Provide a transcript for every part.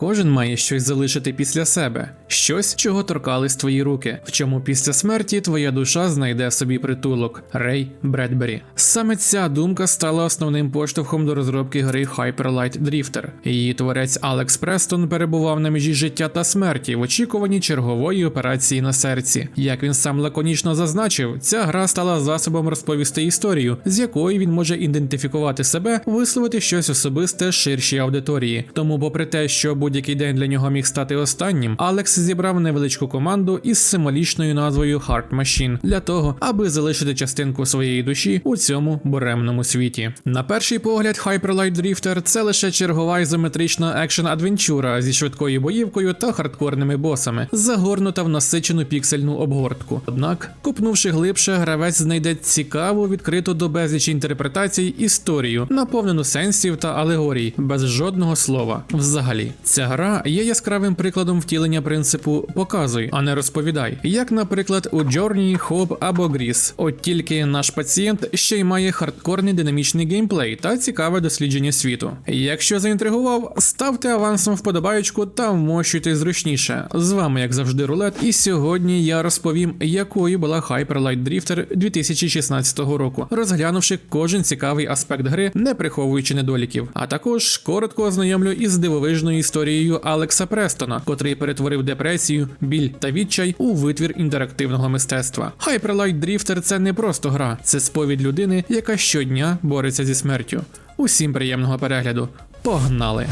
Кожен має щось залишити після себе, щось, чого торкались твої руки, в чому після смерті твоя душа знайде собі притулок. Рей Бредбері. Саме ця думка стала основним поштовхом до розробки гри Hyper Light Drifter. Її творець Алекс Престон перебував на межі життя та смерті в очікуванні чергової операції на серці. Як він сам лаконічно зазначив, ця гра стала засобом розповісти історію, з якої він може ідентифікувати себе, висловити щось особисте ширшій аудиторії. Тому, попри те, що будь-який день для нього міг стати останнім, Алекс зібрав невеличку команду із символічною назвою Heart Machine для того, аби залишити частинку своєї душі у цьому буремному світі. На перший погляд, Hyper Drifter – це лише чергова ізометрична екшен адвенчура зі швидкою боївкою та хардкорними босами, загорнута в насичену піксельну обгортку. Однак, купнувши глибше, гравець знайде цікаву, відкриту до безлічі інтерпретацій історію, наповнену сенсів та алегорій, без жодного слова. Взагалі, ця гра є яскравим прикладом втілення принципу показуй, а не розповідай. Як, наприклад, у Journey, Hope або Gris. От тільки наш пацієнт ще й має хардкорний динамічний геймплей та цікаве дослідження світу. Якщо заінтригував, ставте авансом вподобаючку та вмощуйте зручніше. З вами, як завжди, рулет. І сьогодні я розповім, якою була Hyper Light Drifter 2016 року, розглянувши кожен цікавий аспект гри, не приховуючи недоліків. А також коротко ознайомлю із дивовижною історією Алекса Престона, котрий перетворив депресію, біль та відчай у витвір інтерактивного мистецтва. Hyper Light Drifter – це не просто гра, це сповідь людини, яка щодня бореться зі смертю. Усім приємного перегляду. Погнали!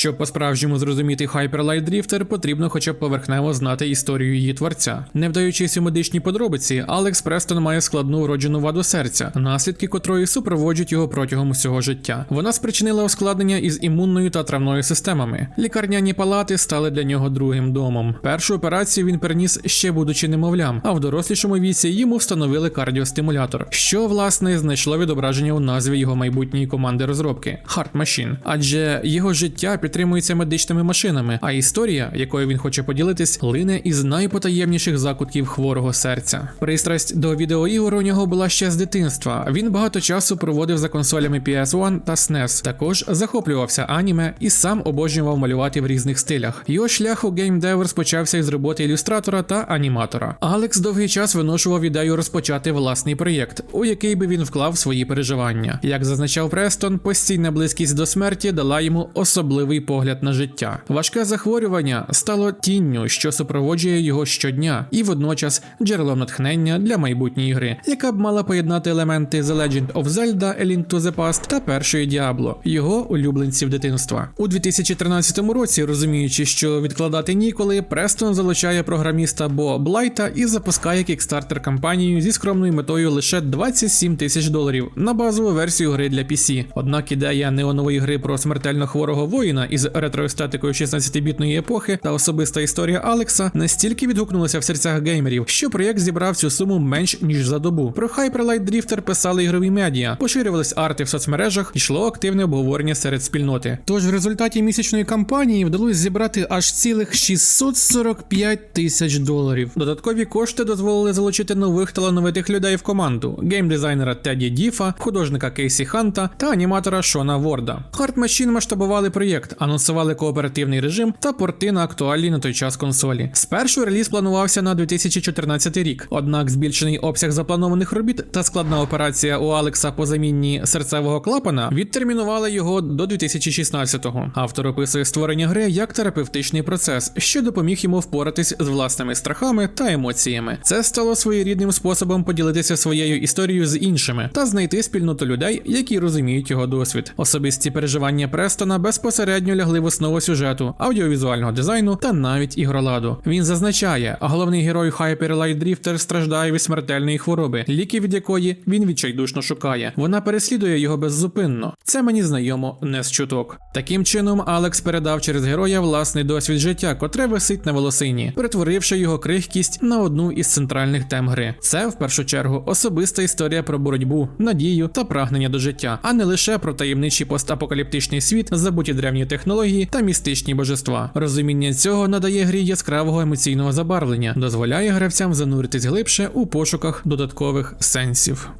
Щоб по-справжньому зрозуміти Hyper Light Drifter, потрібно хоча б поверхнево знати історію її творця. Не вдаючись у медичні подробиці, Алекс Престон має складну вроджену ваду серця, наслідки котрої супроводжують його протягом усього життя. Вона спричинила ускладнення із імунною та травною системами. Лікарняні палати стали для нього другим домом. Першу операцію він переніс ще будучи немовлям, а в дорослішому віці йому встановили кардіостимулятор, що власне знайшло відображення у назві його майбутньої команди розробки Heart Machine. Адже його життя підтримується медичними машинами, а історія, якою він хоче поділитись, лине із найпотаємніших закутків хворого серця. Пристрасть до відеоігор у нього була ще з дитинства. Він багато часу проводив за консолями PS1 та SNES. Також захоплювався аніме і сам обожнював малювати в різних стилях. Його шлях у геймдев розпочався із роботи ілюстратора та аніматора. Алекс довгий час виношував ідею розпочати власний проєкт, у який би він вклав свої переживання. Як зазначав Престон, постійна близькість до смерті дала йому особливий погляд на життя. Важке захворювання стало тінню, що супроводжує його щодня, і водночас джерелом натхнення для майбутньої гри, яка б мала поєднати елементи The Legend of Zelda A Link to the Past та першої Діабло, його улюбленців дитинства. У 2013 році, розуміючи, що відкладати ніколи, Престон залучає програміста Бо Блайта і запускає кікстартер кампанію зі скромною метою лише 27 тисяч доларів на базову версію гри для PC. Однак ідея неонової гри про смертельно хворого воїна із ретроестетикою 16-бітної епохи та особиста історія Алекса настільки відгукнулася в серцях геймерів, що проєкт зібрав цю суму менш ніж за добу. Про Hyper Light Drifter писали ігрові медіа, поширювались арти в соцмережах, йшло активне обговорення серед спільноти. Тож в результаті місячної кампанії вдалося зібрати аж цілих 645 тисяч доларів. Додаткові кошти дозволили залучити нових талановитих людей в команду: геймдизайнера Теді Діфа, художника Кейсі Ханта та аніматора Шона Ворда. Hard Machine масштабували проєкт, анонсували кооперативний режим та порти на актуальні на той час консолі. Спершу реліз планувався на 2014 рік, однак збільшений обсяг запланованих робіт та складна операція у Алекса по заміні серцевого клапана відтермінували його до 2016-го. Автор описує створення гри як терапевтичний процес, що допоміг йому впоратись з власними страхами та емоціями. Це стало своєрідним способом поділитися своєю історією з іншими та знайти спільноту людей, які розуміють його досвід. Особисті переживання Престона безпосередньо лягли в основу сюжету, аудіовізуального дизайну та навіть ігроладу. Він зазначає, головний герой Hyper Light Drifter страждає від смертельної хвороби, ліки від якої він відчайдушно шукає. Вона переслідує його беззупинно. Це мені знайомо не з чуток. Таким чином, Алекс передав через героя власний досвід життя, котре висить на волосині, перетворивши його крихкість на одну із центральних тем гри. Це в першу чергу особиста історія про боротьбу, надію та прагнення до життя, а не лише про таємничий постапокаліптичний світ, забуті древні технології технології та містичні божества. Розуміння цього надає грі яскравого емоційного забарвлення, дозволяє гравцям зануритись глибше у пошуках додаткових сенсів.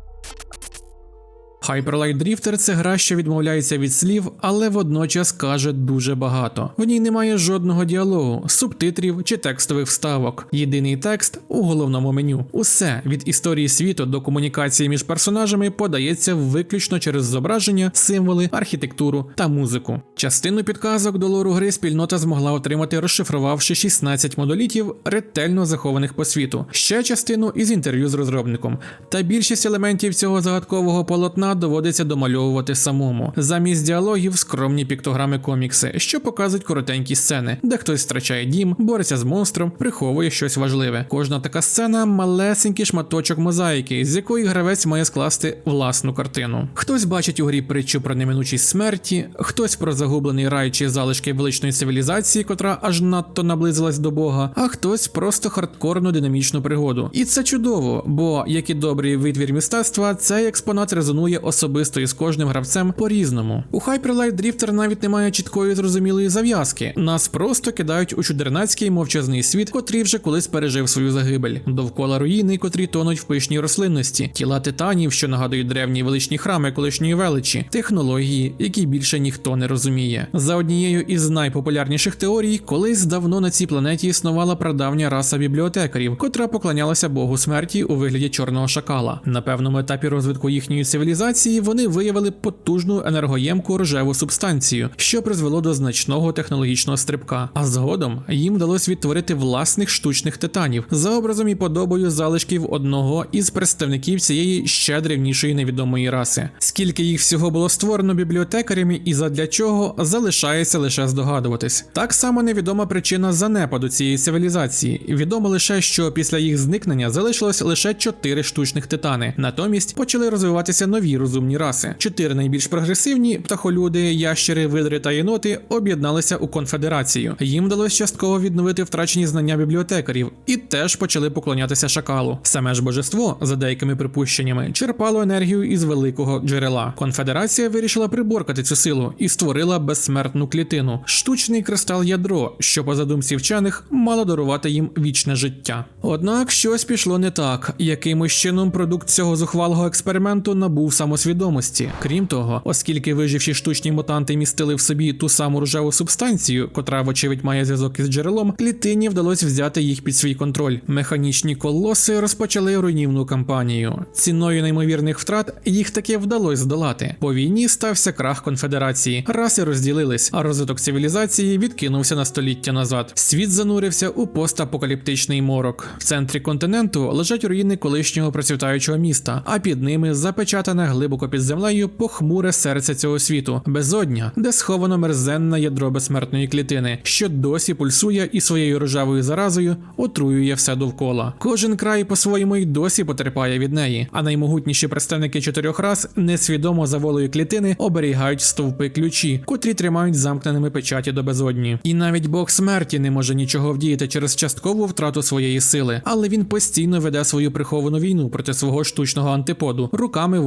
Hyper Light Drifter – це гра, що відмовляється від слів, але водночас каже дуже багато. В ній немає жодного діалогу, субтитрів чи текстових вставок. Єдиний текст у головному меню. Усе від історії світу до комунікації між персонажами подається виключно через зображення, символи, архітектуру та музику. Частину підказок до лору гри спільнота змогла отримати, розшифрувавши 16 модулітів, ретельно захованих по світу. Ще частину із інтерв'ю з розробником. Та більшість елементів цього загадкового полотна доводиться домальовувати самому. Замість діалогів скромні піктограми комікси, що показують коротенькі сцени, де хтось втрачає дім, бореться з монстром, приховує щось важливе. Кожна така сцена малесенький шматочок мозаїки, з якої гравець має скласти власну картину. Хтось бачить у грі притчу про неминучість смерті, хтось про загублений рай чи залишки величної цивілізації, котра аж надто наблизилась до Бога, а хтось просто хардкорну динамічну пригоду. І це чудово, бо як і добрий витвір мистецтва, цей експонат резонує особисто із кожним гравцем по-різному. У Hyper Light Drifter навіть немає чіткої зрозумілої зав'язки. Нас просто кидають у чудернацький мовчазний світ, котрий вже колись пережив свою загибель. Довкола руїни, котрі тонуть в пишній рослинності, тіла титанів, що нагадують древні величні храми колишньої величі, технології, які більше ніхто не розуміє. За однією із найпопулярніших теорій, колись давно на цій планеті існувала прадавня раса бібліотекарів, котра поклонялася Богу смерті у вигляді чорного шакала. На певному етапі розвитку їхньої цивілізації вони виявили потужну енергоємку рожеву субстанцію, що призвело до значного технологічного стрибка. А згодом їм вдалося відтворити власних штучних титанів за образом і подобою залишків одного із представників цієї ще древнішої невідомої раси. Скільки їх всього було створено бібліотекарями і задля чого залишається лише здогадуватись. Так само невідома причина занепаду цієї цивілізації. Відомо лише, що після їх зникнення залишилось лише чотири штучних титани. Натомість почали розвиватися нові розумні раси. Чотири найбільш прогресивні птахолюди, ящери, видри та єноти об'єдналися у конфедерацію. Їм вдалося частково відновити втрачені знання бібліотекарів і теж почали поклонятися шакалу. Саме ж божество, за деякими припущеннями, черпало енергію із великого джерела. Конфедерація вирішила приборкати цю силу і створила безсмертну клітину, штучний кристал ядро, що по задумці вчених мало дарувати їм вічне життя. Однак щось пішло не так. Якимось чином продукт цього зухвалого експерименту набув самосвідомості. Крім того, оскільки виживші штучні мутанти містили в собі ту саму рожеву субстанцію, котра, вочевидь, має зв'язок із джерелом, клітині вдалося взяти їх під свій контроль. Механічні колоси розпочали руйнівну кампанію. Ціною неймовірних втрат їх таки вдалося здолати. По війні стався крах конфедерації, раси розділились, а розвиток цивілізації відкинувся на століття назад. Світ занурився у постапокаліптичний морок. В центрі континенту лежать руїни колишнього процвітаючого міста, а під ними запечатане глибоко під землею похмуре серце цього світу, безодня, де сховано мерзенне ядро безсмертної клітини, що досі пульсує і своєю рожевою заразою отруює все довкола. Кожен край по-своєму й досі потерпає від неї, а наймогутніші представники чотирьох рас несвідомо за волею клітини оберігають стовпи ключі, котрі тримають замкненими печаті до безодні. І навіть Бог смерті не може нічого вдіяти через часткову втрату своєї сили, але він постійно веде свою приховану війну проти свого штучного антиподу руками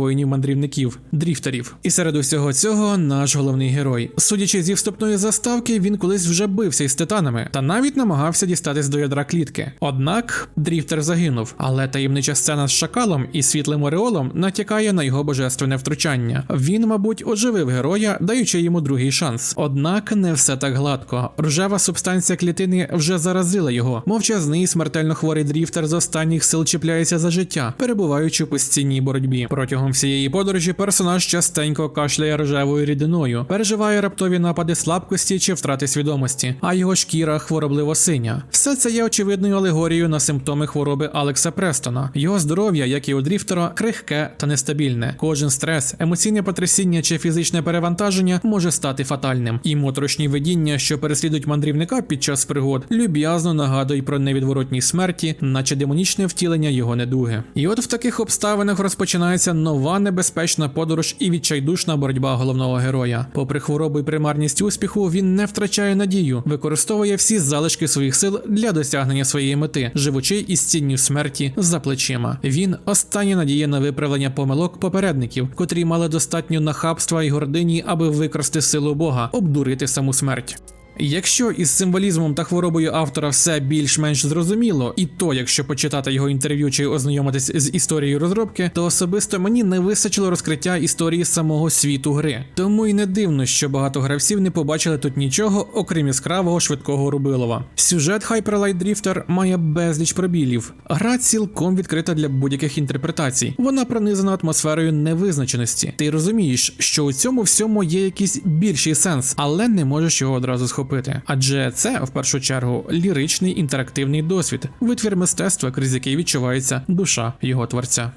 воїнів-мандрівників, дріфтерів. І серед усього цього наш головний герой. Судячи зі вступної заставки, він колись вже бився із титанами та навіть намагався дістатись до ядра клітки. Однак дріфтер загинув, але таємнича сцена з шакалом і світлим ореолом натякає на його божественне втручання. Він, мабуть, оживив героя, даючи йому другий шанс. Однак не все так гладко. Рожева субстанція клітини вже заразила його. Мовчазний смертельно хворий дріфтер з останніх сил чіпляється за життя, перебуваючи у постійній боротьбі. Протягом всієї подорожі персонаж частенько кашляє рожевою рідиною, переживає раптові напади слабкості чи втрати свідомості, а його шкіра хворобливо синя. Все це є очевидною алегорією на симптоми хвороби Алекса Престона. Його здоров'я, як і у дріфтера, крихке та нестабільне. Кожен стрес, емоційне потрясіння чи фізичне перевантаження може стати фатальним. І моторошні видіння, що переслідують мандрівника під час пригод, люб'язно нагадують про невідворотні смерті, наче демонічне втілення його недуги. І от в таких обставинах розпочинається нова небезпека небезпечна подорож і відчайдушна боротьба головного героя. Попри хворобу і примарність успіху, він не втрачає надію, використовує всі залишки своїх сил для досягнення своєї мети, живучи із цінню смерті за плечима. Він остання надія на виправлення помилок попередників, котрі мали достатньо нахабства і гордині, аби викрасти силу Бога, обдурити саму смерть. Якщо із символізмом та хворобою автора все більш-менш зрозуміло, і то, якщо почитати його інтерв'ю чи ознайомитись з історією розробки, то особисто мені не вистачило розкриття історії самого світу гри. Тому й не дивно, що багато гравців не побачили тут нічого, окрім яскравого швидкого рубилова. Сюжет Hyper Light Drifter має безліч пробілів. Гра цілком відкрита для будь-яких інтерпретацій. Вона пронизана атмосферою невизначеності. Ти розумієш, що у цьому всьому є якийсь більший сенс, але не можеш його одразу схопити. Адже це в першу чергу ліричний інтерактивний досвід, витвір мистецтва, крізь який відчувається душа його творця.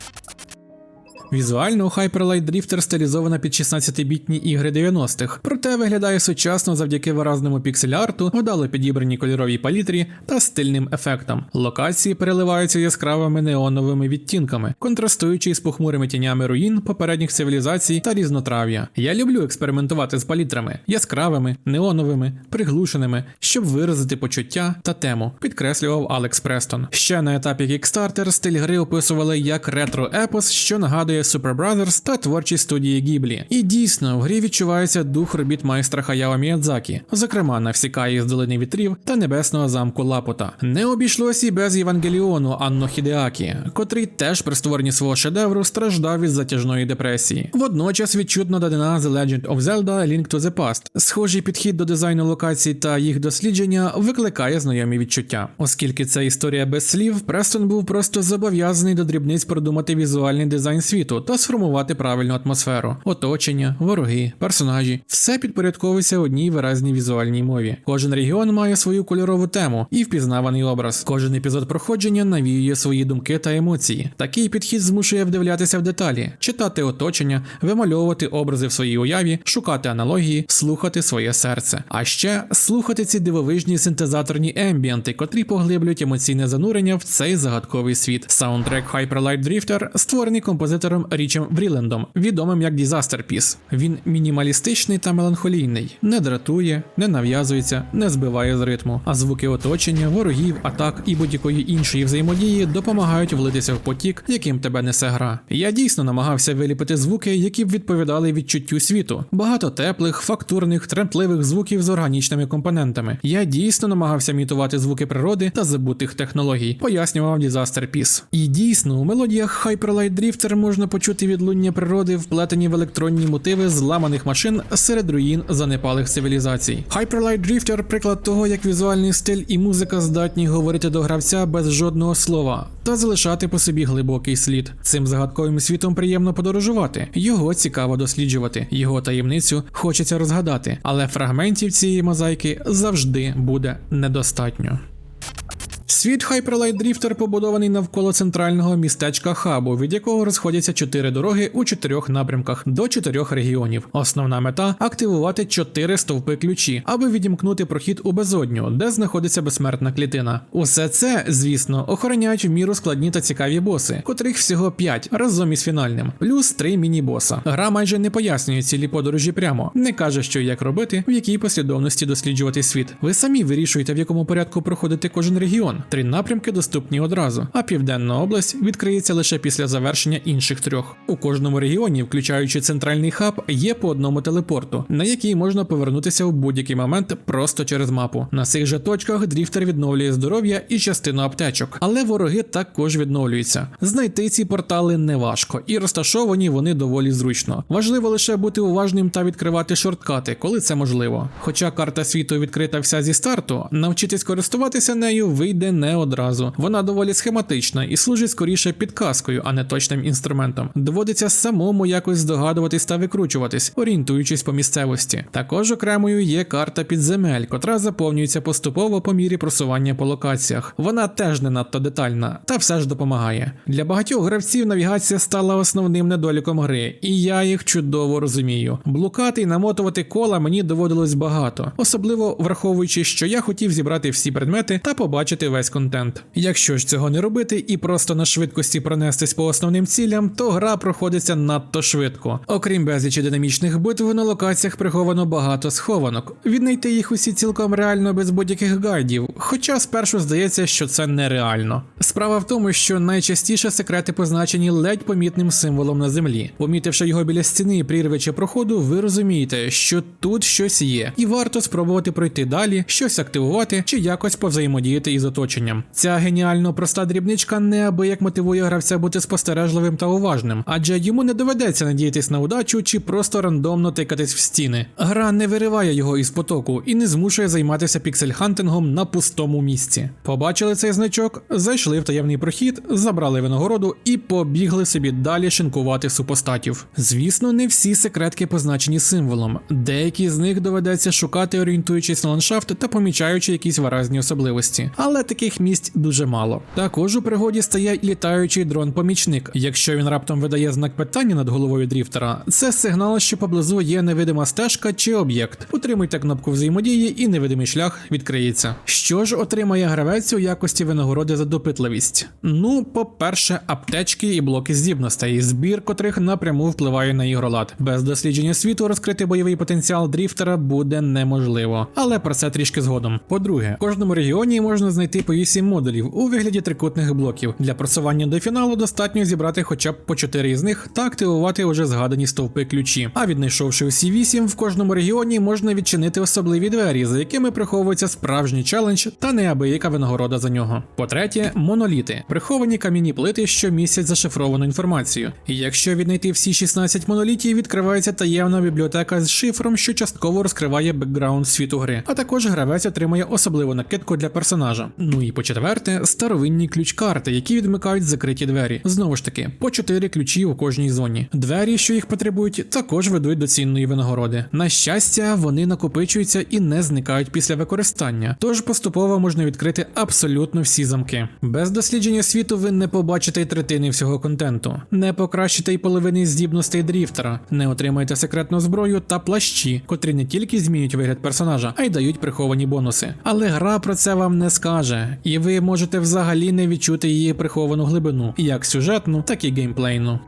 Візуально Hyper Light Drifter стилізована під 16-бітні ігри 90-х, проте виглядає сучасно завдяки виразному піксель-арту, вдало підібраній кольоровій палітрі та стильним ефектам. Локації переливаються яскравими неоновими відтінками, контрастуючи з похмурими тінями руїн попередніх цивілізацій та різнотрав'я. Я люблю експериментувати з палітрами яскравими, неоновими, приглушеними, щоб виразити почуття та тему, підкреслював Алекс Престон. Ще на етапі Kickstarter стиль гри описували як ретро-епос, що нагадує Super Brothers та творчі студії Гіблі. І дійсно, в грі відчувається дух робіт майстра Хаяо Міядзакі, зокрема Навсікає з долини вітрів та небесного замку Лапота. Не обійшлося і без Євангеліону Анно Хідеакі, котрий теж при створенні свого шедевру страждав від затяжної депресії. Водночас відчутно додана The Legend of Zelda Link to the Past. Схожий підхід до дизайну локацій та їх дослідження викликає знайомі відчуття. Оскільки це історія без слів, Престон був просто зобов'язаний до дрібниць продумати візуальний дизайн світу та сформувати правильну атмосферу, оточення, вороги, персонажі. Все підпорядковується одній виразній візуальній мові. Кожен регіон має свою кольорову тему і впізнаваний образ. Кожен епізод проходження навіює свої думки та емоції. Такий підхід змушує вдивлятися в деталі, читати оточення, вимальовувати образи в своїй уяві, шукати аналогії, слухати своє серце. А ще слухати ці дивовижні синтезаторні ембієнти, котрі поглиблюють емоційне занурення в цей загадковий світ. Саундтрек Hyper Light Drifter створений композитором Річем Врілендом, відомим як Disaster Piece. Він мінімалістичний та меланхолійний, не дратує, не нав'язується, не збиває з ритму, а звуки оточення, ворогів, атак і будь-якої іншої взаємодії допомагають влитися в потік, яким тебе несе гра. Я дійсно намагався виліпити звуки, які б відповідали відчуттю світу. Багато теплих, фактурних, тремтливих звуків з органічними компонентами. Я дійсно намагався імітувати звуки природи та забутих технологій, пояснював Disaster Piece. І дійсно, у мелодіях Hyper Light Drifter можна почути відлуння природи, вплетені в електронні мотиви зламаних машин серед руїн занепалих цивілізацій. Hyper Light Drifter – приклад того, як візуальний стиль і музика здатні говорити до гравця без жодного слова та залишати по собі глибокий слід. Цим загадковим світом приємно подорожувати. Його цікаво досліджувати, його таємницю хочеться розгадати, але фрагментів цієї мозаїки завжди буде недостатньо. Світ Hyper Light Drifter побудований навколо центрального містечка хабу, від якого розходяться чотири дороги у чотирьох напрямках до чотирьох регіонів. Основна мета активувати чотири стовпи ключі, аби відімкнути прохід у безодню, де знаходиться безсмертна клітина. Усе це, звісно, охороняють в міру складні та цікаві боси, котрих всього 5 разом із фінальним, плюс три міні-боса. Гра майже не пояснює цілі подорожі прямо, не каже, що як робити, в якій послідовності досліджувати світ. Ви самі вирішуєте, в якому порядку проходити кожен регіон. Три напрямки доступні одразу, а південна область відкриється лише після завершення інших трьох. У кожному регіоні, включаючи центральний хаб, є по одному телепорту, на який можна повернутися в будь-який момент просто через мапу. На цих же точках дріфтер відновлює здоров'я і частину аптечок, але вороги також відновлюються. Знайти ці портали неважко, і розташовані вони доволі зручно. Важливо лише бути уважним та відкривати шорткати, коли це можливо. Хоча карта світу відкрита вся зі старту, навчитись користуватися нею вийде не одразу. Вона доволі схематична і служить скоріше підказкою, а не точним інструментом. Доводиться самому якось здогадуватись та викручуватись, орієнтуючись по місцевості. Також окремою є карта підземель, котра заповнюється поступово по мірі просування по локаціях. Вона теж не надто детальна, та все ж допомагає. Для багатьох гравців навігація стала основним недоліком гри, і я їх чудово розумію. Блукати і намотувати кола мені доводилось багато, особливо враховуючи, що я хотів зібрати всі предмети та побачити весь контент. Якщо ж цього не робити і просто на швидкості пронестись по основним цілям, то гра проходиться надто швидко. Окрім безлічі динамічних битв, на локаціях приховано багато схованок. Віднайти їх усі цілком реально без будь-яких гайдів, хоча спершу здається, що це нереально. Справа в тому, що найчастіше секрети позначені ледь помітним символом на землі. Помітивши його біля стіни прірви чи проходу, ви розумієте, що тут щось є, і варто спробувати пройти далі, щось активувати чи якось повзаємодіяти із оточенням. Ця геніально проста дрібничка неабияк мотивує гравця бути спостережливим та уважним, адже йому не доведеться надіятись на удачу чи просто рандомно тикатись в стіни. Гра не вириває його із потоку і не змушує займатися піксель-хантингом на пустому місці. Побачили цей значок, зайшли в таємний прохід, забрали винагороду і побігли собі далі шинкувати супостатів. Звісно, не всі секретки позначені символом. Деякі з них доведеться шукати, орієнтуючись на ландшафт та помічаючи якісь виразні особливості. Але таких місць дуже мало. Також у пригоді стає літаючий дрон-помічник. Якщо він раптом видає знак питання над головою дріфтера, це сигнал, що поблизу є невидима стежка чи об'єкт. Утримуйте кнопку взаємодії, і невидимий шлях відкриється. Що ж отримає гравець у якості винагороди за допитливість? Ну, по-перше, аптечки і блоки здібностей, збір котрих напряму впливає на ігролад. Без дослідження світу розкрити бойовий потенціал дріфтера буде неможливо, але про це трішки згодом. По-друге, в кожному регіоні можна знайти по 8 модулів у вигляді трикутних блоків. Для просування до фіналу достатньо зібрати хоча б по 4 із них та активувати уже згадані стовпи ключі. А віднайшовши усі 8, в кожному регіоні можна відчинити особливі двері, за якими приховується справжній челендж та неабияка винагорода за нього. По-третє, моноліти приховані кам'яні плити, що містять зашифровану інформацію. Якщо віднайти всі 16 монолітів, відкривається таємна бібліотека з шифром, що частково розкриває бекграунд світу гри. А також гравець отримує особливу накидку для персонажа. Ну і по четверте, старовинні ключ-карти, які відмикають закриті двері. Знову ж таки, по 4 ключі у кожній зоні. Двері, що їх потребують, також ведуть до цінної винагороди. На щастя, вони накопичуються і не зникають після використання, тож поступово можна відкрити абсолютно всі замки. Без дослідження світу ви не побачите й третини всього контенту, не покращите й половини здібностей дріфтера, не отримаєте секретну зброю та плащі, котрі не тільки змінюють вигляд персонажа, а й дають приховані бонуси. Але гра про це вам не скаже, і ви можете взагалі не відчути її приховану глибину, як сюжетну, так і геймплейну.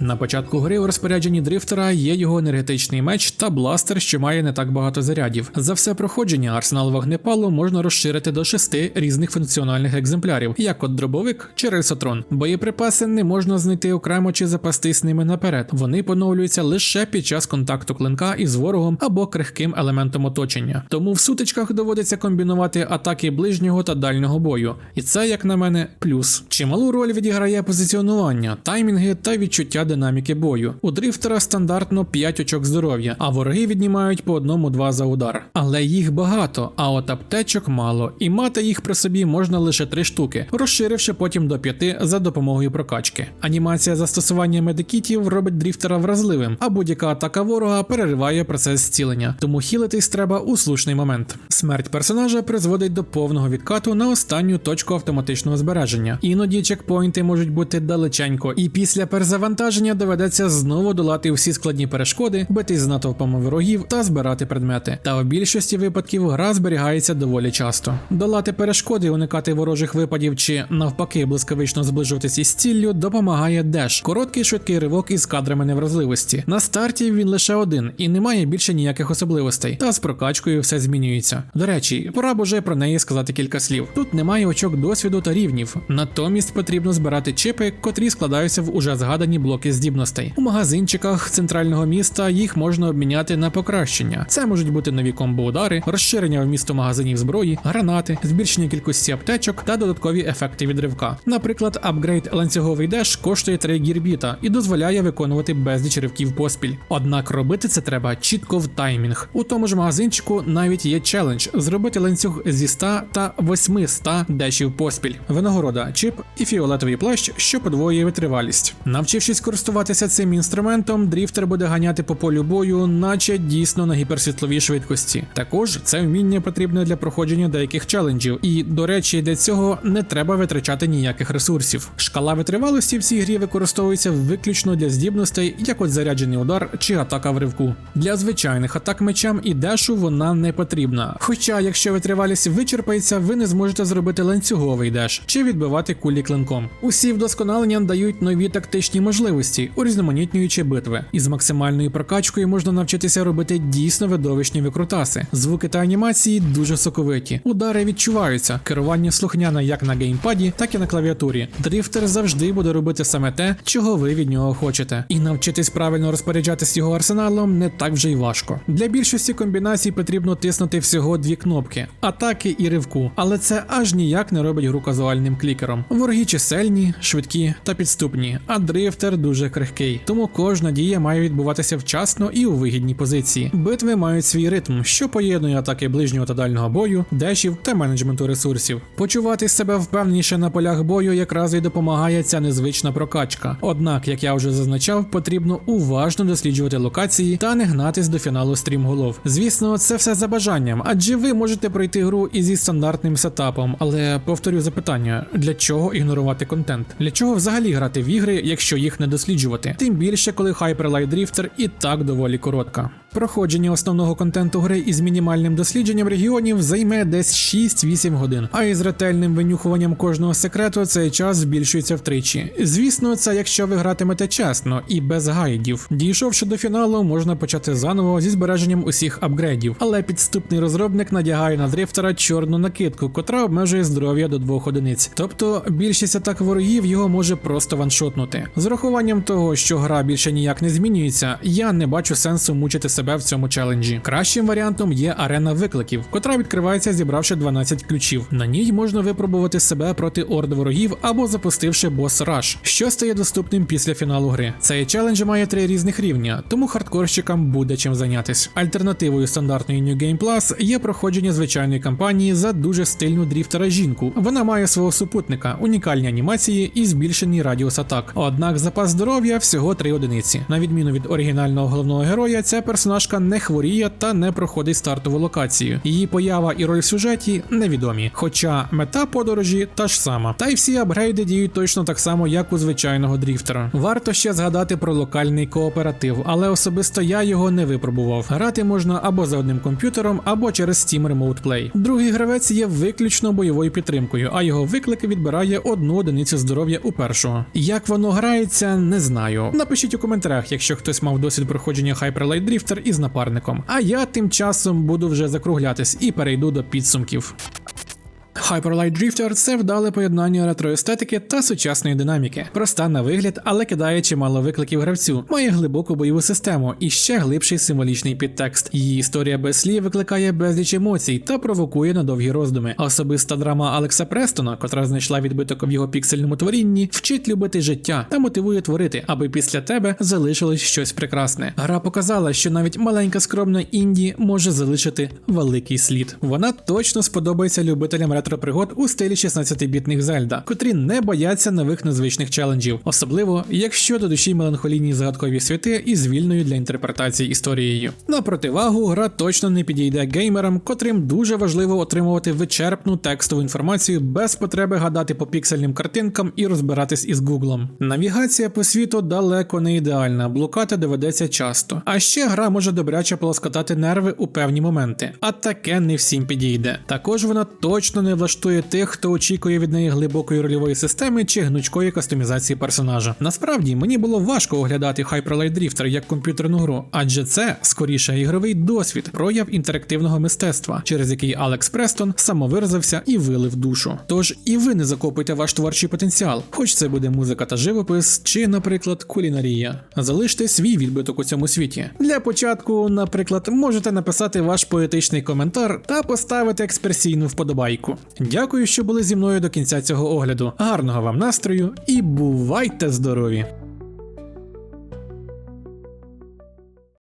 На початку гри у розпорядженні дрифтера є його енергетичний меч та бластер, що має не так багато зарядів. За все проходження арсенал вогнепалу можна розширити до шести різних функціональних екземплярів, як от дробовик чи рельсотрон. Боєприпаси не можна знайти окремо чи запастись ними наперед. Вони поновлюються лише під час контакту клинка із ворогом або крихким елементом оточення. Тому в сутичках доводиться комбінувати атаки ближнього та дальнього бою. І це, як на мене, плюс. Чималу роль відіграє позиціонування, таймінги та відчуття динаміки бою. У дрифтера стандартно 5 очок здоров'я, а вороги віднімають по одному-два за удар. Але їх багато, а от аптечок мало, і мати їх при собі можна лише 3 штуки, розширивши потім до 5 за допомогою прокачки. Анімація застосування медикітів робить дрифтера вразливим, а будь-яка атака ворога перериває процес зцілення, тому хілитись треба у слушний момент. Смерть персонажа призводить до повного відкату на останню точку автоматичного збереження. Іноді чекпоінти можуть бути далеченько, і після перезавантаження доведеться знову долати всі складні перешкоди, битись з натовпами ворогів та збирати предмети. Та в більшості випадків гра зберігається доволі часто. Долати перешкоди, уникати ворожих випадів чи навпаки блискавично зближуватись із ціллю допомагає деш короткий швидкий ривок із кадрами невразливості. На старті він лише один і не має більше ніяких особливостей. Та з прокачкою все змінюється. До речі, пора б уже про неї сказати кілька слів. Тут немає очок досвіду та рівнів. Натомість потрібно збирати чипи, котрі складаються в уже згадані блоки здібностей. У магазинчиках центрального міста їх можна обміняти на покращення. Це можуть бути нові комбо-удари, розширення вмісту магазинів зброї, гранати, збільшення кількості аптечок та додаткові ефекти відривка. Наприклад, апгрейд ланцюговий деш коштує 3 гірбіта і дозволяє виконувати безліч ривків поспіль. Однак робити це треба чітко в таймінг. У тому ж магазинчику навіть є челендж зробити ланцюг зі 100 та 800 дешів поспіль. Винагорода, чип і фіолетовий плащ, що подвоює витривалість. Навчившись користуватися цим інструментом, дріфтер буде ганяти по полю бою, наче дійсно на гіперсвітловій швидкості. Також це вміння потрібне для проходження деяких челенджів, і, до речі, для цього не треба витрачати ніяких ресурсів. Шкала витривалості в цій грі використовується виключно для здібностей, як от заряджений удар чи атака в ривку. Для звичайних атак мечам і дешу вона не потрібна. Хоча, якщо витривалість вичерпається, ви не зможете зробити ланцюговий деш чи відбивати кулі клинком. Усі вдосконалення дають нові тактичні можливості, урізноманітнюючи битви. Із максимальною прокачкою можна навчитися робити дійсно видовищні викрутаси. Звуки та анімації дуже соковиті. Удари відчуваються, керування слухняне як на геймпаді, так і на клавіатурі. Дрифтер завжди буде робити саме те, чого ви від нього хочете. І навчитись правильно розпоряджатись його арсеналом не так вже й важко. Для більшості комбінацій потрібно тиснути всього дві кнопки атаки і ривку, але це аж ніяк не робить гру казуальним клікером. Вороги чисельні, швидкі та підступні, а дрифтер дуже крихкий. Тому кожна дія має відбуватися вчасно і у вигідній позиції. Битви мають свій ритм, що поєднує атаки ближнього та дальнього бою, дешів та менеджменту ресурсів. Почувати себе впевненіше на полях бою якраз і допомагає ця незвична прокачка. Однак, як я вже зазначав, потрібно уважно досліджувати локації та не гнатись до фіналу стрімголов. Звісно, це все за бажанням, адже ви можете пройти гру і зі стандартним сетапом. Але повторю запитання: для чого ігнорувати контент? Для чого взагалі грати в ігри, якщо їх не досліджувати? Тим більше, коли Hyper Light Drifter і так доволі коротка. Проходження основного контенту гри із мінімальним дослідженням регіонів займе десь 6-8 годин, а із ретельним винюхуванням кожного секрету цей час збільшується втричі. Звісно, це якщо ви гратимете чесно і без гайдів. Дійшовши до фіналу, можна почати заново зі збереженням усіх апгрейдів, але підступний розробник надягає на дрифтера чорну накидку, котра обмежує здоров'я до двох одиниць. Тобто більшість атак ворогів його може просто ваншотнути. З урахуванням того, що гра більше ніяк не змінюється, я не бачу сенсу мучити себе в цьому челенджі. Кращим варіантом є арена викликів, котра відкривається, зібравши 12 ключів. На ній можна випробувати себе проти орд ворогів або запустивши бос раш, що стає доступним після фіналу гри. Цей челендж має три різних рівня, тому хардкорщикам буде чим зайнятись. Альтернативою стандартної New Game Plus є проходження звичайної кампанії за дуже стильну дріфтера жінку. Вона має свого супутника, унікальні анімації і збільшений радіус атак. Однак запас здоров'я всього 3 одиниці. На відміну від оригінального головного героя, ця персонажка не хворіє та не проходить стартову локацію. Її поява і роль в сюжеті невідомі. Хоча мета подорожі та ж сама. Та й всі апгрейди діють точно так само, як у звичайного дріфтера. Варто ще згадати про локальний кооператив, але особисто я його не випробував. Грати можна або за одним комп'ютером, або через Steam Remote Play. Другий гравець є виключно бойовою підтримкою, а його виклики відбирає одну одиницю здоров'я у першого. Як воно грається, не знаю. Напишіть у коментарях, якщо хтось мав досвід проходження Hyper Light Drifter із напарником. А я тим часом буду вже закруглятись і перейду до підсумків. Hyper Drifter – це вдале поєднання ретроестетики та сучасної динаміки. Проста на вигляд, але кидає чимало викликів гравцю. Має глибоку бойову систему і ще глибший символічний підтекст. Її історія без слів викликає безліч емоцій та провокує на довгі роздуми. Особиста драма Алекса Престона, котра знайшла відбиток в його піксельному творінні, вчить любити життя та мотивує творити, аби після тебе залишилось щось прекрасне. Гра показала, що навіть маленька скромна інді може залишити великий слід. Вона точно сподобається любителям ретро-пригод у стилі 16-бітних Зельда, котрі не бояться нових незвичних челенджів, особливо якщо до душі меланхолійні загадкові світи із вільною для інтерпретації історією. На противагу, гра точно не підійде геймерам, котрим дуже важливо отримувати вичерпну текстову інформацію без потреби гадати по піксельним картинкам і розбиратись із гуглом. Навігація по світу далеко не ідеальна, блукати доведеться часто. А ще гра може добряче полоскотати нерви у певні моменти, а таке не всім підійде. Також вона точно не влаштує тих, хто очікує від неї глибокої рольової системи чи гнучкої кастомізації персонажа. Насправді мені було важко оглядати Hyper Light Drifter як комп'ютерну гру, адже це скоріше ігровий досвід, прояв інтерактивного мистецтва, через який Алекс Престон самовиразився і вилив душу. Тож і ви не закопуйте ваш творчий потенціал, хоч це буде музика та живопис, чи, наприклад, кулінарія. Залиште свій відбиток у цьому світі. Для початку, наприклад, можете написати ваш поетичний коментар та поставити експресійну вподобайку. Дякую, що були зі мною до кінця цього огляду. Гарного вам настрою і бувайте здорові!